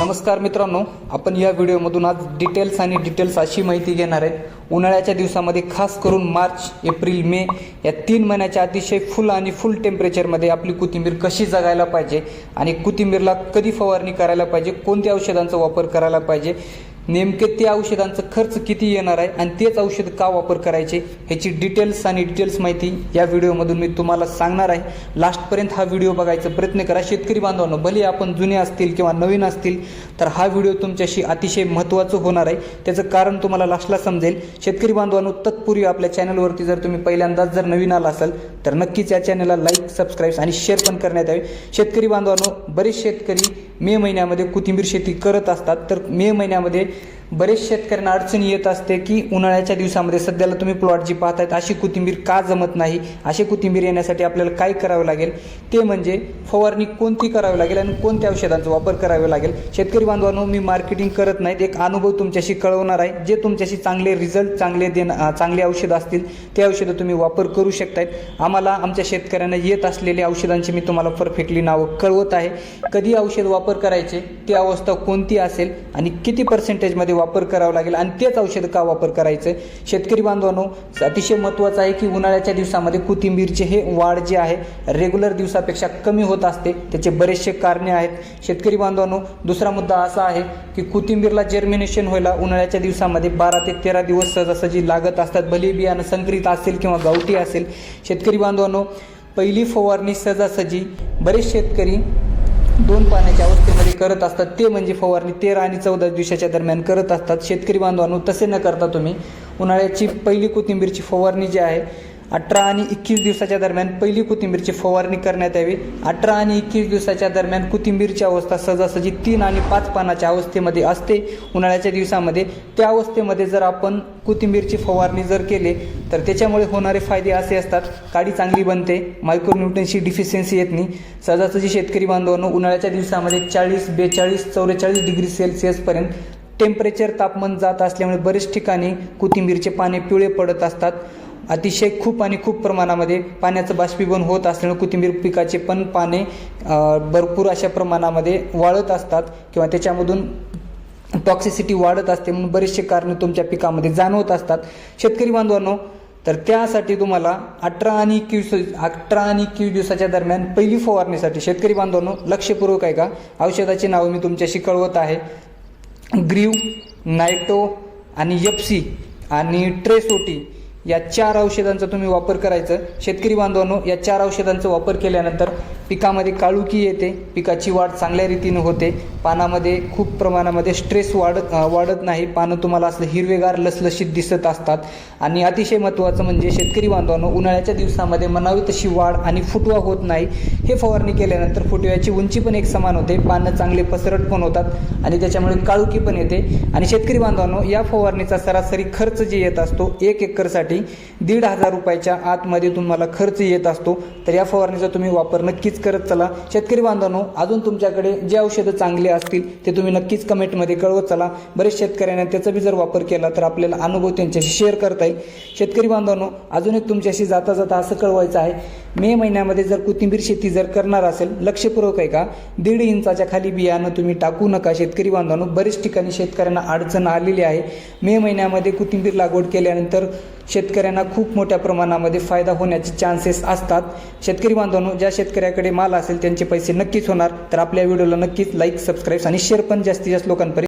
नमस्कार मित्रांनो आपण या व्हिडिओमधून आज डिटेल्स आणि डिटेल्स अशी माहिती घेणार आहेत उन्हाळ्याच्या दिवसामध्ये खास करून मार्च एप्रिल मे या तीन महिन्याच्या अतिशय फुल आणि फुल टेम्परेचरमध्ये आपली कोथिंबीर कशी जगायला पाहिजे आणि कोथिंबीरला कधी फवारणी करायला पाहिजे कोणत्या औषधांचा वापर करायला पाहिजे नेमके त्या औषधांचा खर्च किती येणार आहे आणि तेच औषध का वापर करायचे ह्याची डिटेल्स आणि डिटेल्स माहिती या व्हिडिओमधून मी तुम्हाला सांगणार आहे. लास्टपर्यंत हा व्हिडिओ बघायचा प्रयत्न करा. शेतकरी बांधवांनो भले आपण जुने असतील किंवा नवीन असतील तर हा व्हिडिओ तुमच्याशी अतिशय महत्त्वाचं होणार आहे. त्याचं कारण तुम्हाला लास्टला समजेल. शेतकरी बांधवांनो तत्पूर्वी आपल्या चॅनलवरती जर तुम्ही पहिल्यांदाच जर नवीन आला असाल तर नक्कीच या चॅनलला लाईक सबस्क्राईब आणि शेअर पण करण्यात यावे. शेतकरी बांधवांनो बरेच शेतकरी मे महिन्यामध्ये कोथिंबीर शेती करत असतात. तर मे महिन्यामध्ये बरेच शेतकऱ्यांना अडचणी येत असते की उन्हाळ्याच्या दिवसामध्ये सध्याला तुम्ही प्लॉट जी पाहतायत अशी कोथिंबीर का जमत नाही? अशी कोथिंबीर येण्यासाठी आपल्याला काय करावं लागेल? ते म्हणजे फवारणी कोणती करावी लागेल आणि कोणत्या औषधांचा वापर करावा लागेल? शेतकरी बांधवांनो मी मार्केटिंग करत नाहीत. एक अनुभव तुमच्याशी कळवणार आहे. जे तुमच्याशी चांगले रिझल्ट चांगले देणं चांगले औषधं असतील ते औषधं तुम्ही वापर करू शकतायत. आम्हाला आमच्या शेतकऱ्यांना येत असलेल्या औषधांची मी तुम्हाला परफेक्टली नावं कळवत आहे. कधी औषध वापर करायचे ती अवस्था कोणती असेल आणि किती पर्सेंटेजमध्ये वापर करावा लागेल आणि तेच औषध का वापर करायचं शेतकरी बांधवांनो अतिशय महत्त्वाचं आहे की उन्हाळ्याच्या दिवसामध्ये कोथिंबीरचे हे वाढ जे आहे रेग्युलर दिवसापेक्षा कमी होत असते. त्याचे बरेचसे कारणे आहेत. शेतकरी बांधवांनो दुसरा मुद्दा असा आहे की कोथिंबीरला जर्मिनेशन व्हायला उन्हाळ्याच्या दिवसामध्ये बारा ते तेरा दिवस सहजासहजी लागत असतात. भले बियाणं संकरित असेल किंवा गावठी असेल. शेतकरी बांधवांनो पहिली फवारणी सहजासहजी बरेच शेतकरी दोन पाण्याच्या अवस्थेमध्ये करत असतात. ते म्हणजे फवारणी तेरा आणि चौदा दिवसाच्या दरम्यान करत असतात. शेतकरी बांधवांनो तसे न करता तुम्ही उन्हाळ्याची पहिली कोथिंबीरची फवारणी जी आहे अठरा आणि एकवीस दिवसाच्या दरम्यान पहिली कोथिंबीरची फवारणी करण्यात यावी. अठरा आणि एकवीस दिवसाच्या दरम्यान कोथिंबीरची अवस्था सहजासहजी तीन आणि पाच पानाच्या अवस्थेमध्ये असते. उन्हाळ्याच्या दिवसामध्ये त्या अवस्थेमध्ये जर आपण कोथिंबीरची फवारणी जर केले तर त्याच्यामुळे होणारे फायदे असे असतात. काडी चांगली बनते मायक्रोन्यूटनची डिफिशियन्सी येत नाही. सहजासहजी शेतकरी बांधवांनो उन्हाळ्याच्या दिवसामध्ये चाळीस बेचाळीस चौवेचाळीस डिग्री सेल्सिअसपर्यंत टेम्परेचर तापमान जात असल्यामुळे बरेच ठिकाणी कोथिंबीरचे पाने पिवळे पडत असतात. अतिशय खूप आणि खूप प्रमाणामध्ये पाण्याचं बाष्पीभवन होत असल्यामुळे कोथिंबीर पिकाचे पण पाने भरपूर अशा प्रमाणामध्ये वाळत असतात किंवा त्याच्यामधून टॉक्सिसिटी वाढत असते म्हणून बरेचसे कारणं तुमच्या पिकामध्ये जाणवत असतात. शेतकरी बांधवांनो तर त्यासाठी तुम्हाला अठरा आणि एकवीस अठरा आणि एकवीस दिवसाच्या दरम्यान पहिली फवारणीसाठी शेतकरी बांधवांनो लक्षपूर्वक आहे का औषधाची नावं मी तुमच्याशी कळवत आहे. ग्रीव नायटो आणि यप्सी आणि ट्रेसोटी या चार औषधांचा तुम्ही वापर करायचं. शेतकरी बांधवांनो या चार औषधांचा वापर केल्यानंतर पिकामध्ये काळुकी येते. पिकाची वाढ चांगल्या रीतीनं होते. पानामध्ये खूप प्रमाणामध्ये स्ट्रेस वाढत वाढत नाही. पानं तुम्हाला असलं हिरवेगार लसलशीत दिसत असतात. आणि अतिशय महत्त्वाचं म्हणजे शेतकरी बांधवांनो उन्हाळ्याच्या दिवसामध्ये मनावी तशी वाढ आणि फुटवा होत नाही. हे फवारणी केल्यानंतर फुटव्याची उंची पण एक समान होते. पानं चांगले पसरट पण होतात आणि त्याच्यामुळे काळुकी पण येते. आणि शेतकरी बांधवांनो या फवारणीचा सरासरी खर्च जे येत असतो एक एकरसाठी दीड हजार रुपयाच्या आतमध्ये तुम्हाला खर्च येत असतो. तर या फवारणीचा तुम्ही वापर नक्कीच करत चला. शेतकरी बांधवांनो अजून तुमच्याकडे जे औषधं चांगले असतील ते तुम्ही नक्कीच कमेंटमध्ये कळवत चला. बरेच शेतकऱ्यांना त्याचा बी जर वापर केला तर आपल्याला अनुभव त्यांच्याशी शेअर करता येईल. शेतकरी बांधवांनो अजून एक तुमच्याशी जाता जाता असं कळवायचं आहे. मे महिन्यामध्ये जर कोथिंबीर शेती जर करणार असेल लक्षपूर्वक आहे का दीड इंचाच्या खाली बियाणं तुम्ही टाकू नका शेतकरी बांधवांनो. बरेच ठिकाणी शेतकऱ्यांना अडचण आलेली आहे. मे महिन्यामध्ये कोथिंबीर लागवड केल्यानंतर शेतकऱ्यांना खूप मोठ्या प्रमाणामध्ये फायदा होण्याचे चान्सेस असतात. शेतकरी बांधवांनो ज्या शेतकऱ्याकडे माल असेल त्यांचे पैसे नक्कीच होणार. तर आपल्या व्हिडिओला नक्कीच लाईक सबस्क्राईब आणि शेअर पण जास्तीत जास्त लोकांपर्यंत